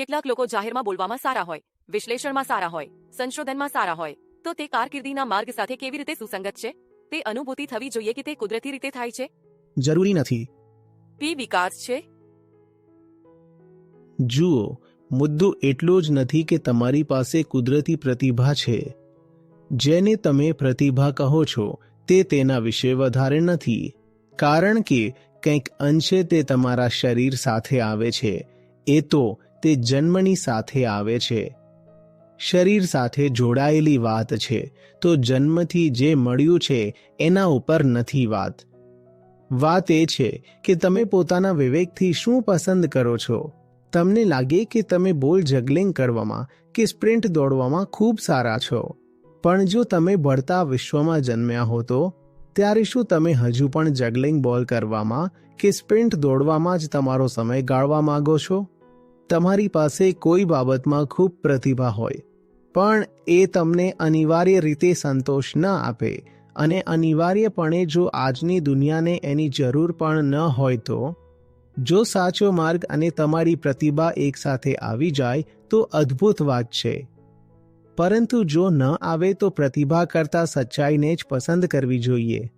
કેટલાક લોકો જાહેરમાં બોલવામાં સારા હોય વિશ્લેષણમાં સારા હોય સંશોધનમાં સારા હોય. તો તે કારકિર્દીના માર્ગ સાથે કેવી રીતે સુસંગત છે? તે અનુભૂતિ થવી જોઈએ કે તે કુદરતી રીતે થાય છે? જરૂરી નથી. પી વિકાસ છે? જુઓ મુદ્દો એટલો જ નથી કે તમારી પાસે કુદરતી પ્રતિભા છે. જેને તમે પ્રતિભા કહો છો તે તેના વિશે વધારે નથી. કારણ કે કંઈક અંશે તે તમારા શરીર સાથે આવે છે. એ તો તે જન્મની સાથે આવે છે. શરીર સાથે જોડાયેલી વાત છે, તો જન્મથી જે મળ્યું છે, એના ઉપર નથી વાત. વાત એ છે કે તમે પોતાના વિવેકથી શું પસંદ કરો છો? તમને લાગે કે તમે બોલ જગલિંગ કરવામાં કે સ્પ્રિન્ટ દોડવામાં ખૂબ સારા છો. પણ જો તમે ભળતા વિશ્વમાં જન્મ્યા હો તો? ત્યારે શું તમે હજુ પણ જગલિંગ બોલ કરવામાં કે સ્પ્રિન્ટ દોડવામાં જ તમારો સમય ગાળવા માંગો છો? તમારી પાસે કોઈ બાબતમાં ખૂબ પ્રતિભા હોય, પણ એ તમને અનિવાર્ય રીતે સંતોષ ન આપે અને અનિવાર્યપણે જો આજની દુનિયાને એની જરૂર પણ ન હોય તો, જો સાચો માર્ગ અને તમારી પ્રતિભા એકસાથે આવી જાય, તો અદ્ભુત વાત છે. પરંતુ જો ન આવે તો પ્રતિભા કરતાં સચ્ચાઈને જ પસંદ કરવી જોઈએ.